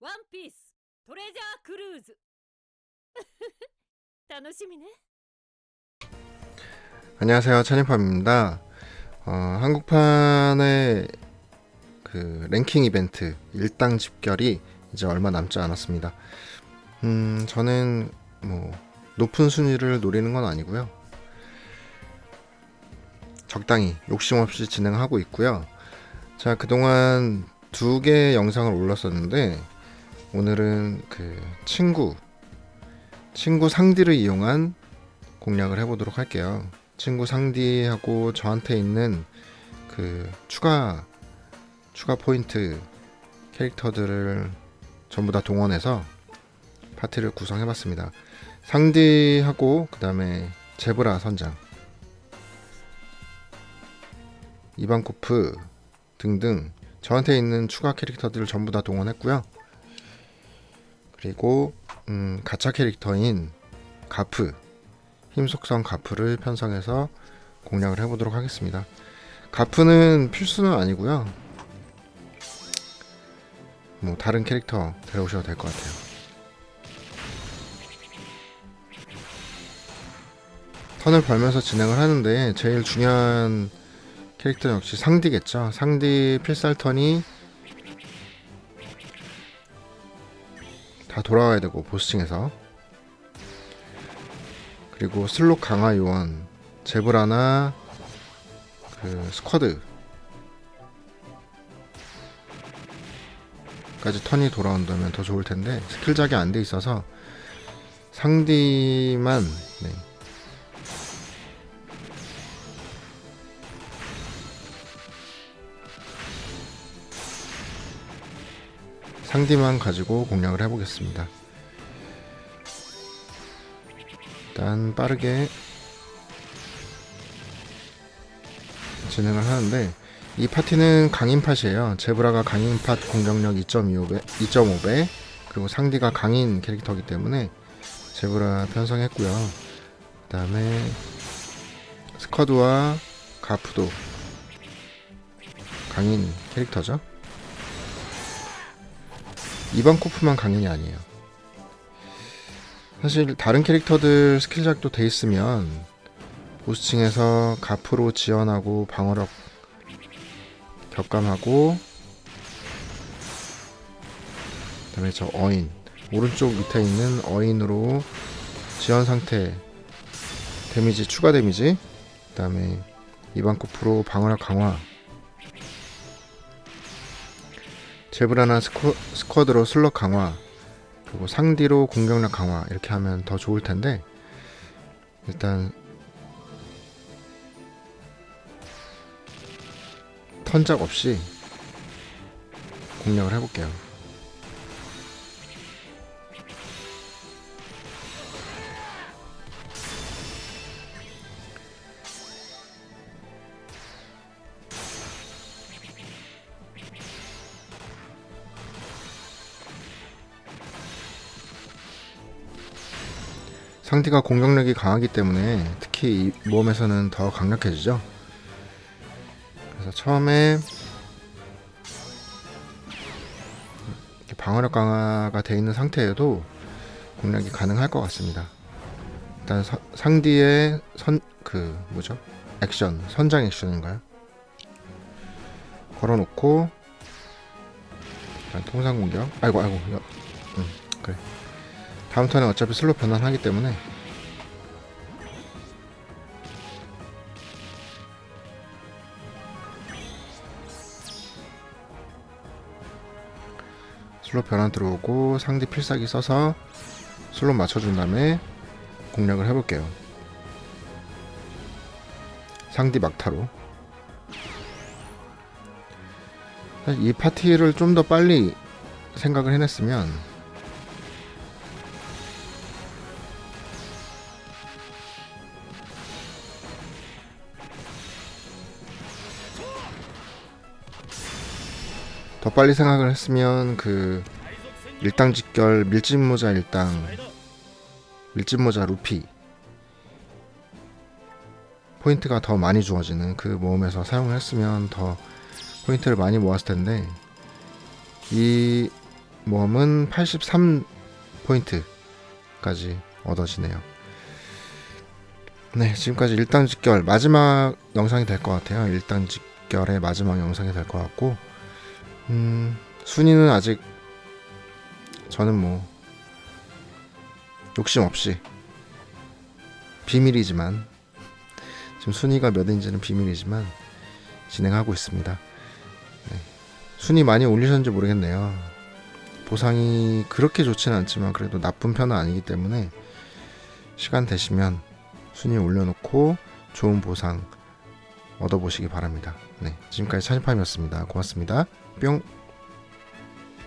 ワンピーストレジャークルーズ楽しみね 안녕하세요 찬이팜입니다 어, 한국판의 그 랭킹 이벤트 일당 집결이 이제 얼마 남지 않았습니다 음 저는 뭐 높은 순위를 노리는 건 아니고요 적당히 욕심 없이 진행하고 있고요 자 그동안 두 개의 영상을 올렸었는데 오늘은 그 친구 친구 상디를 이용한 공략을 해보도록 할게요 친구 상디하고 저한테 있는 그 추가 추가 포인트 캐릭터들을 전부 다 동원해서 파티를 구성해봤습니다. 상디하고 그 다음에 제브라 선장, 이반코프 등등 저한테 있는 추가 캐릭터들을 전부 다 동원했고요. 그리고 음, 가차 캐릭터인 가프 힘속성 가프를 편성해서 공략을 해보도록 하겠습니다. 가프는 필수는 아니고요. 뭐 다른 캐릭터 데려오셔도 될 것 같아요. 턴을 벌면서 진행을 하는데 제일 중요한 캐릭터 역시 상디겠죠. 상디 필살 턴이 다 돌아와야 되고 보스층에서 그리고 슬롯 강화 요원 제브라나 그 스쿼드 까지 턴이 돌아온다면 더 좋을 텐데 스킬작이 안 돼 있어서 상디만 네. 상디만 가지고 공략을 해보겠습니다. 일단 빠르게 진행을 하는데 이 파티는 강인 팟이에요. 제브라가 강인 팟 공격력 2.25배, 2.5배 그리고 상디가 강인 캐릭터이기 때문에 제브라 편성했고요. 그 다음에 스쿼드와 가프도 강인 캐릭터죠. 이번 코프만 강인이 아니에요. 사실 다른 캐릭터들 스킬 작도 돼 있으면 보스층에서 가프로 지원하고 방어력 격감하고 그다음에 저 어인 오른쪽 밑에 있는 어인으로 지원 상태 데미지 추가 데미지 그다음에 이반 코프로 방어력 강화 제브라나 스쿼, 스쿼드로 슬럭 강화 그리고 상디로 공격력 강화 이렇게 하면 더 좋을 텐데 일단 턴작 없이 공략을 해볼게요. 상대가 공격력이 강하기 때문에 특히 이 모험에서는 더 강력해지죠. 그래서 처음에 방어력 강화가 되어 있는 상태에도 공략이 가능할 것 같습니다. 일단 서- 상디의 선 그 뭐죠? 액션 선장 액션인가요? 걸어놓고 일단 통상 공격. 아이고 아이고. 여, 음 그래. 다음 턴에 어차피 슬로 변환하기 때문에 슬로 변환 들어오고 상대 필살기 써서 슬로 맞춰준 다음에 공략을 해볼게요. 상디 막타로 이 파티를 좀 더 빨리 생각을 해냈으면 더 빨리 생각을 했으면 그 일당 직결 밀집 모자 일당 밀집 모자 루피 포인트가 더 많이 주어지는 그 모험에서 사용을 했으면 더 포인트를 많이 모았을 텐데 이 모험은 83 포인트까지 얻어지네요. 네, 지금까지 일당 직결 마지막 영상이 될 것 같아요. 일당 직결의 마지막 영상이 될 것 같고, 음, 순위는 아직 저는 뭐 욕심 없이 비밀이지만 지금 순위가 몇인지는 비밀이지만 진행하고 있습니다. 네. 순위 많이 올리셨는지 모르겠네요. 보상이 그렇게 좋지는 않지만 그래도 나쁜 편은 아니기 때문에 시간 되시면 순위 올려놓고 좋은 보상 얻어보시기 바랍니다. 네, 지금까지 찬이팜이었습니다. 고맙습니다. 뿅.